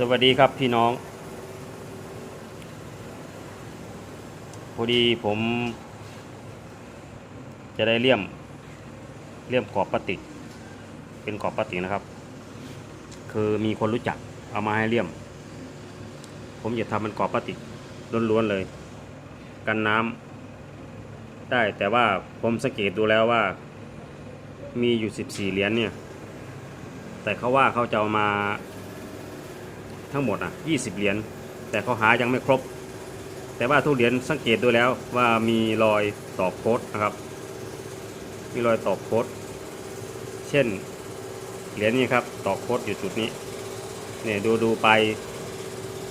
สวัสดีครับพี่น้อง พอดีผม จะได้เลี่ยมเลี่ยมกรอบพลาสติก เป็นกรอบพลาสติกนะครับ คือมีคนรู้จักเอามาให้เลี่ยม ผมจะทำเป็นกรอบพลาสติกล้วนๆเลย กันน้ำได้แต่ว่าผมสังเกตดูแล้วว่า มีอยู่ 14 เหรียญเนี่ย แต่เขาว่าเขาจะเอามา ทั้งหมดอะ20 เหรียญแต่เขาหายังไม่ครบ แต่ว่าทุกเหรียญสังเกตดูแล้วว่ามีรอยตอกโคดนะครับ มีรอยตอกโคดเช่นเหรียญนี้ครับตอกโคดอยู่จุดนี้เนี่ยดูดูไป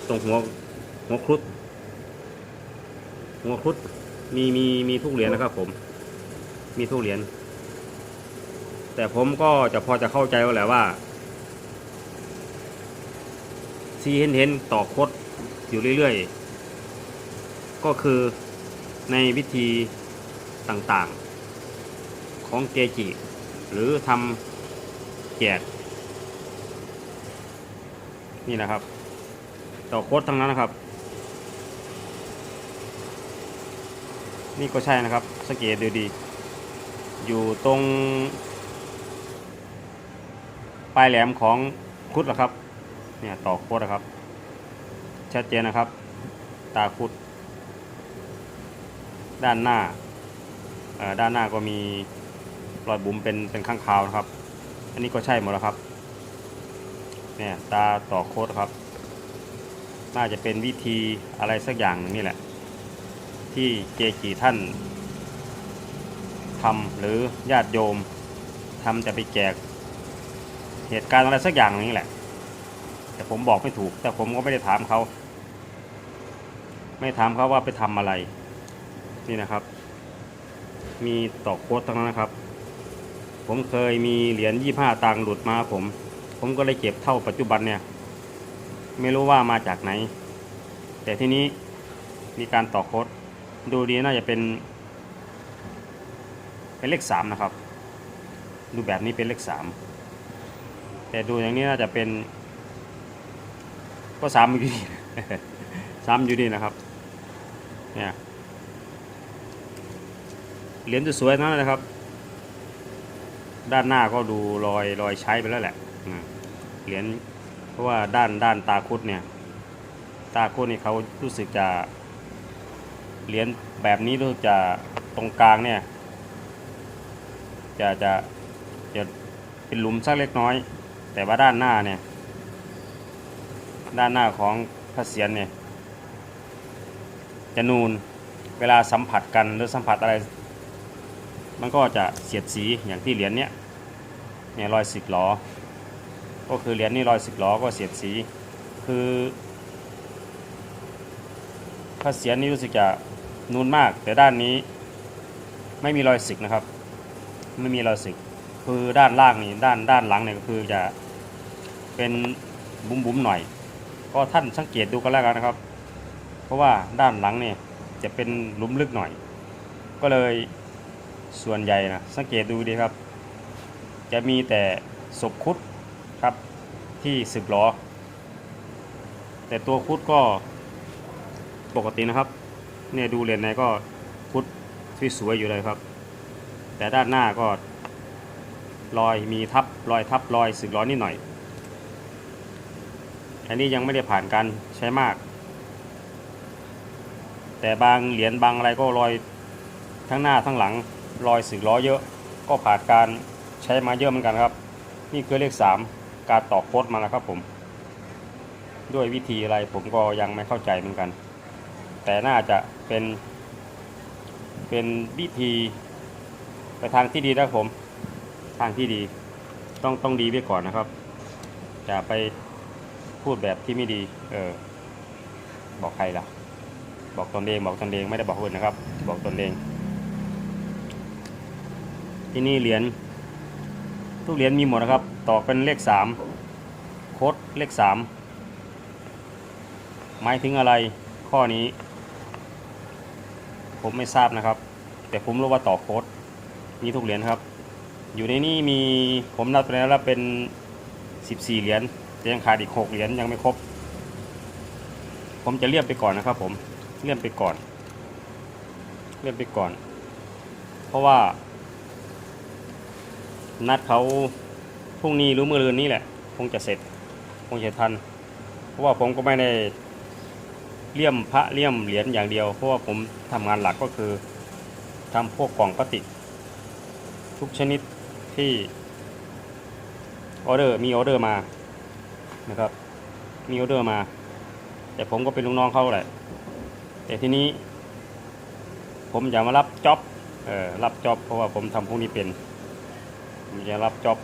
ตรงหัวหัวครุฑหัวครุฑมีมีมีทุกเหรียญนะครับผมมีทุกเหรียญแต่ผมก็จะพอจะเข้าใจแล้วแหละว่า ที่เห็นเห็นๆต่อคดอยู่เรื่อยๆ ก็คือในวิธีต่างๆ ของเกจิ หรือทำแจกนี่นะครับ ต่อโคดทั้งนั้นนะครับ นี่ก็ใช่นะครับสังเกตดูดี อยู่ตรง ปลายแหลมของคุดหรอครับ เนี่ยต่อโคตรนะครับ ชัดเจนนะครับ ตาคุด ด้านหน้าด้านหน้าก็มีรอยบุ๋มเป็นเป็นข้างคาวนะครับ อันนี้ก็ใช่หมดแล้วครับ เนี่ยตาต่อโคตรครับ น่าจะเป็นวิธีอะไรสักอย่างนึงนี่แหละ ที่เจกีท่านทำหรือญาติโยมทำจะไปแจกเหตุการณ์อะไรสักอย่างนี้แหละ แต่ผมบอกไม่ถูก แต่ผมก็ไม่ได้ถามเขา ไม่ถามเขาว่าไปทำอะไร นี่นะครับ มีตอกโค้ดทั้งนั้นนะครับ ผมเคยมีเหรียญยี่ห้าตังค์หลุดมาผม ผมก็เลยเก็บเท่าปัจจุบันเนี่ย ไม่รู้ว่ามาจากไหน แต่ที่นี้มีการต่อโค้ดดูดีน่าจะเป็น เป็นเลขสามนะครับ ดูแบบนี้เป็นเลขสามแต่ดูอย่างนี้น่าจะเป็น ก็สามอยู่ดีสามอยู่ดีนะครับ เนี่ย เหรียญจะสวยนั่นนะครับ ด้านหน้าก็ดูรอยรอยใช้ไปแล้วแหละ เหรียญ เพราะว่าด้านด้านตาคุดเนี่ย ตาคุดนี่เขารู้สึกจะ เหรียญแบบนี้รู้สึกจะตรงกลางเนี่ย จะจะจะเป็นหลุมสักเล็กน้อย แต่ว่าด้านหน้าเนี่ย ด้านหน้าของพระเศียรเนี่ยจะนูนเวลาสัมผัสกันหรือสัมผัสอะไร มันก็จะเสียดสีอย่างที่เหรียญเนี้ยเนี่ยรอยสิบล้อ ก็คือเหรียญนี่รอยสิบล้อก็เสียดสี คือพระเศียรนี่รู้สึกจะนูนมาก แต่ด้านนี้ไม่มีรอยสิกนะครับ ไม่มีรอยสิกคือด้านล่างนี่ด้านด้านหลังเนี่ยก็คือจะเป็นบุ๋มๆหน่อย ก็ท่านสังเกตดูกันแล้วกันนะครับ เพราะว่าด้านหลังเนี่ยจะเป็นหลุมลึกหน่อย ก็เลยส่วนใหญ่นะสังเกตดูดีครับ จะมีแต่ศพคุดครับที่สึกล้อ แต่ตัวคุดก็ปกตินะครับเนี่ยดูเลนในก็คุดที่สวยอยู่เลยครับ แต่ด้านหน้าก็รอยมีทับรอยทับรอยสึกล้อนิดหน่อย อันนี้ยังไม่ได้ผ่านการใช้มาก แต่บางเหรียญบางอะไรก็รอยทั้งหน้าทั้งหลังรอยสึกล้อเยอะ ก็ผ่านการใช้มาเยอะเหมือนกันครับ นี่คือเลข 3 การต่อโค้ดมาแล้วครับผม ด้วยวิธีอะไรผมก็ยังไม่เข้าใจเหมือนกัน แต่น่าจะเป็น เป็นวิธีไปทางที่ดีนะครับผม ทางที่ดีต้องต้องดีไว้ก่อนนะครับอย่าไป พูดแบบที่ไม่ดี เออ บอกใครล่ะ บอกตนเองบอกตนเองไม่ได้บอกคนนะครับ บอกตนเอง ที่นี่เหรียญทุกเหรียญมีหมดนะครับ ต่อเป็นเลขสามโค้ดเลขสามหมายถึงอะไรข้อนี้ ผมไม่ทราบนะครับ แต่ผมรู้ว่าต่อโค้ดมีทุกเหรียญครับ อยู่ในนี้มีผมนับไปแล้วเป็น 14 เหรียญ ยังขาดอีก6เหรียญยังไม่ครบ ผมจะเลี่ยมไปก่อนนะครับ ผมเลี่ยมไปก่อน เลี่ยมไปก่อน เพราะว่า นัดเขาพรุ่งนี้หรือเมื่อรืนนี้แหละ คงจะเสร็จ คงจะทัน เพราะว่าผมก็ไม่ได้เลี่ยมพระเลี่ยมเหรียญอย่างเดียว เพราะว่าผมทำงานหลักก็คือทำพวกกล่องพลาสติก ทุกชนิดที่ออเดอร์มีออเดอร์มา นะครับ มีออเดอร์มา แต่ผมก็เป็นลูกน้องเขาแหละ แต่ทีนี้ ผมอยากมารับจ็อบเออรับจ็อบเพราะว่าผมทำพวกนี้เป็นผมจะรับจ็อบ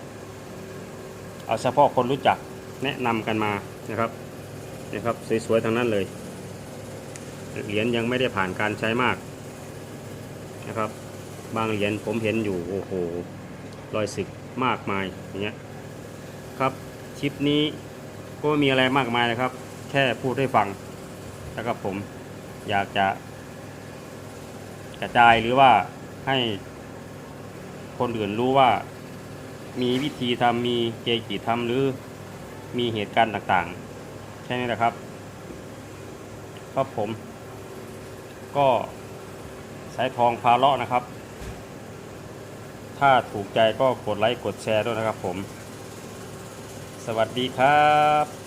เอาเฉพาะคนรู้จักแนะนำกันมานะครับนะครับสวยๆทางนั้นเลยเหรียญยังไม่ได้ผ่านการใช้มากนะครับ บางเหรียญผมเห็นอยู่โอ้โหรอยสึกมากมายอย่างเงี้ยครับคลิปนี้ ก็มีอะไรมากมายนะครับ แค่พูดให้ฟังนะครับผมอยากจะกระจายหรือว่าให้คนอื่นรู้ว่า มีวิธีทำมีเกจิทำหรือมีเหตุการณ์ต่างๆ แค่นี้นะครับครับผม ก็สายทองพาเลาะนะครับ ถ้าถูกใจก็กดไลค์กดแชร์ด้วยนะครับผม สวัสดีครับ